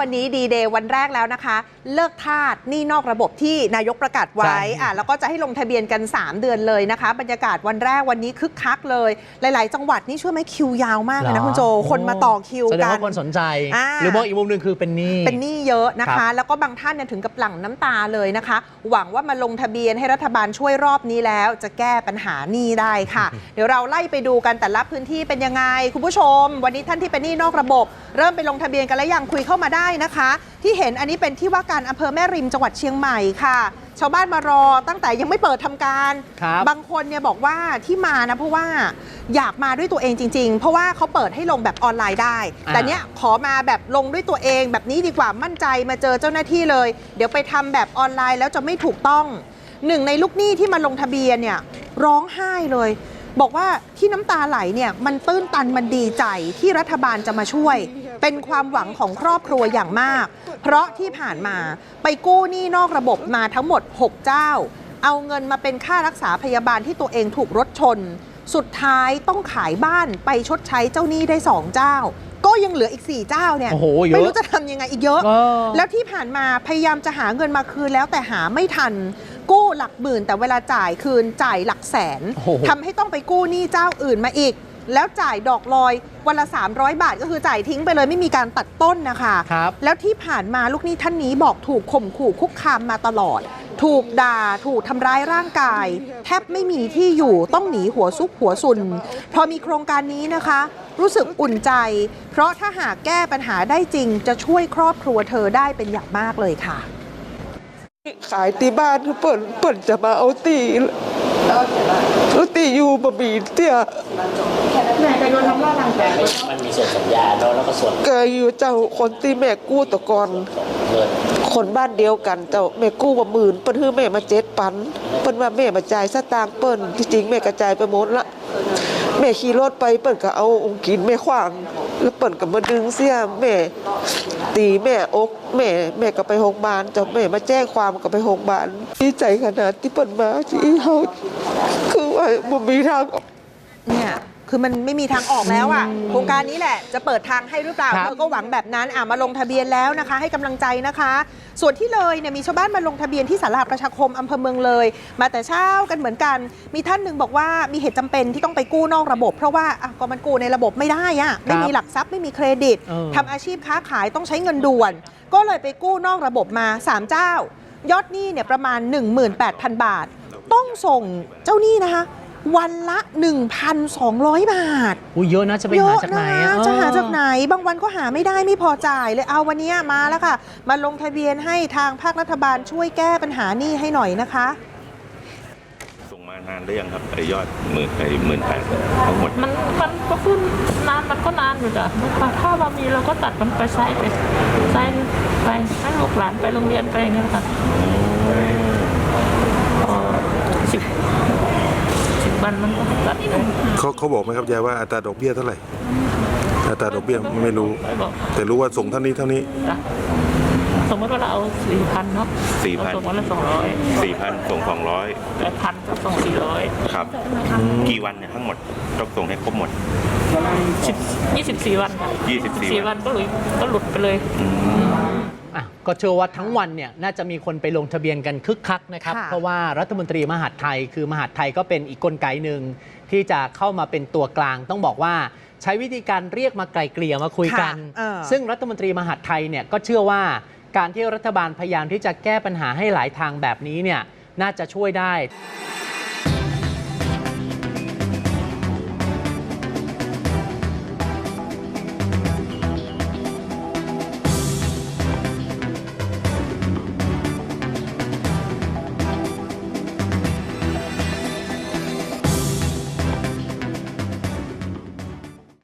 วันนี้ดีเดย์วันแรกแล้วนะคะ เลิกทาสหนี่นอกระบบที่นายกประกาศไว้ใช่อะแล้วก็จะให้ลงทะเบียนกัน 3 เดือนเลยนะคะ บรรยากาศวันแรกวันนี้คึกคักเลย หลาย ๆ จังหวัดนี่เชื่อไหมคิวยาวมากเลยนะคุณโจคนมาต่อคิวแสดงกันว่าคนสนใจอ่าหรือมองอีกมุมหนึ่งคือเป็นหนี้เป็นหนี้เยอะนะครัคะบแล้วก็บางท่านเนี่ยถึงกับหลั่งน้ำตาเลยนะคะ หวังว่ามาลงทะเบียนให้รัฐบาลช่วยรอบนี้แล้ว จะแก้ปัญหาหนี้ได้ค่ะ เดี๋ยวเราไล่ไปดูกันแต่ละพื้นที่เป็นยังไงคุณผู้ชม วันนี้ท่านที่เป็นหนี้นอกระบบ เริ่มไปลงทะเบียนกันแล้วยังคุยเข้ามาได้นะคะ ที่เห็นอันนี้เป็นที่ว่าการอำเภอแม่ริมจังหวัดเชียงใหม่ค่ะ ชาวบ้านมารอตั้งแต่ยังไม่เปิดทำการครับบางคนเนี่ยบอกว่าที่มานะเพราะว่าอยากมาด้วยตัวเองจริง ๆ เพราะว่าเขาเปิดให้ลงแบบออนไลน์ได้ อ่า แต่เนี้ยขอมาแบบลงด้วยตัวเอง แบบนี้ดีกว่ามั่นใจมาเจอเจ้าหน้าที่เลย เดี๋ยวไปทำแบบออนไลน์แล้วจะไม่ถูกต้องหนึ่งในลูกหนี้ที่มาลงทะเบียนเนี่ยร้องไห้เลย บอกว่าที่น้ำตาไหลเนี่ยมันตื้นตันมันดีใจที่รัฐบาลจะมาช่วย เป็นความหวังของครอบครัวอย่างมาก เพราะที่ผ่านมาไปกู้หนี้นอกระบบมาทั้งหมด 6 เจ้า เอาเงินมาเป็นค่ารักษาพยาบาลที่ตัวเองถูกรถชน สุดท้ายต้องขายบ้านไปชดใช้เจ้าหนี้ได้ 2 เจ้า ก็ยังเหลืออีก 4 เจ้าเนี่ย โอ้โหเยอะไม่รู้จะทำยังไงอีกเยอะก็แล้วที่ผ่านมาพยายามจะหาเงินมาคืนแล้วแต่หาไม่ทัน กู้หลักหมื่นแต่เวลาจ่ายคืนจ่ายหลักแสนโอ้โห ทำให้ต้องไปกู้หนี้เจ้าอื่นมาอีก แล้วจ่ายดอกลอยวันละ 300 บาทก็คือจ่ายทิ้งไปเลยไม่มีการตัดต้นนะคะครับแล้วที่ผ่านมาลูกหนี้ท่านนี้บอกถูกข่มขู่คุกคามมาตลอด ถูกด่าถูกทำร้ายร่างกาย แทบไม่มีที่อยู่ต้องหนีหัวซุกหัวซุน พอมีโครงการนี้นะคะ รู้สึกอุ่นใจ เพราะถ้าหากแก้ปัญหาได้จริง จะช่วยครอบครัวเธอได้เป็นอย่างมากเลยค่ะ ขายตีบ้านเปิดเปิดจะมาเอาตีแล้ว ตีอยู่บะหมี่เตี้ยมันมีส่วนสัญญาเนาะแล้วก็ส่วนเกยอยู่เจ้าคนที่แม่กู้แตะกอนเงินคนบ้านเดียวกันเจ้าแม่กู้มาหมื่นเปิ้นให้แม่มาเจ็ดปันเปิ้นว่าแม่มาจ่ายสตางค์เปิ้นที่จริงแม่กระจายไปหมดละแม่ขี่รถไปเปิ้นก็เอาองค์กินแม่ขวาง แล้วเปิ่นก็มาดึงเสี้ยแม่ ตีแม่อกแม่ แม่ก็ไปโรงพยาบาลจ้ะแม่มาแจ้งความก็ไปโรงพยาบาลดีใจขนาดที่เปิ่นมาที่เขาคือว่าบ่มีทางเนี่ย คือมันไม่มีทางออกแล้วอะโครงการนี้แหละจะเปิดทางให้หรือเปล่าครับ เธอก็หวังแบบนั้นอะมาลงทะเบียนแล้วนะคะ ให้กำลังใจนะคะ ส่วนที่เลยเนี่ยมีชาวบ้านมาลงทะเบียนที่สาราประชาคมอำเภอเมืองเลย มาแต่เช้ากันเหมือนกัน มีท่านหนึ่งบอกว่ามีเหตุจำเป็นที่ต้องไปกู้นอกระบบ เพราะว่าอะก็มันกู้ในระบบไม่ได้อะไม่มีหลักทรัพย์ไม่มีเครดิตเออ ทำอาชีพค้าขายต้องใช้เงินด่วน ก็เลยไปกู้นอกระบบมาสามเจ้า ยอดหนี้เนี่ยประมาณ 18,000 บาท ต้องส่งเจ้าหนี้นะคะ วันละ 1,200 บาทอุ้ยเยอะนะจะไปเยหาอะจากไหนนะอจะหาจากไหน บางวันก็หาไม่ได้ไม่พอจ่ายเลยเอาวันเนี้ยมาแล้วค่ะ มาลงทะเบียนให้ทางภาครัฐบาลช่วยแก้ปัญหานี้ให้หน่อยนะคะ ส่งมานานหรือยังครับไอ้ยอดหมื่นไอ้หมื่นแปดทั้งหมด มันมันก็ขึ้นนานมันก็นานอยู่จ้ะถ้าเรามีเราก็ตัดมันไปใช้ไปใช้ไปให้ลูกหลานไปโรงเรียนไปอย่างเงี้ยค่ะสิบสิบวันมันก็ตัดไป เขาเขาบอกไหมครับยายว่าอัตราดอกเบี้ยเท่าไหร่อัตราดอกเบี้ยไม่รู้ไปบอกแต่รู้ว่าส่งเท่านี้เท่านี้จ้ะสมมติว่าเราเอาสี่พันเนาะ4,000 เราส่งวันละสองร้อยสี่พันส่งสองร้อยแปดพันก็ส่งสี่ร้อยครับ กี่วันเนี่ยทั้งหมดต้องส่งให้ครบหมด สิบยี่สิบสี่วันค่ะ24สี่วันก็หลุดก็หลุดไปเลย อะก็เชื่อว่าทั้งวันเนี่ยน่าจะมีคนไปลงทะเบียนกันคึกคักนะครับ ค่ะ เพราะว่ารัฐมนตรีมหาดไทย คือมหาดไทยก็เป็นอีกกลไกหนึ่งที่จะเข้ามาเป็นตัวกลาง ต้องบอกว่าใช้วิธีการเรียกมาไกลเกลี่ยมาคุยกัน ค่ะเออ ซึ่งรัฐมนตรีมหาดไทยเนี่ยก็เชื่อว่าการที่รัฐบาลพยายามที่จะแก้ปัญหาให้หลายทางแบบนี้เนี่ยน่าจะช่วยได้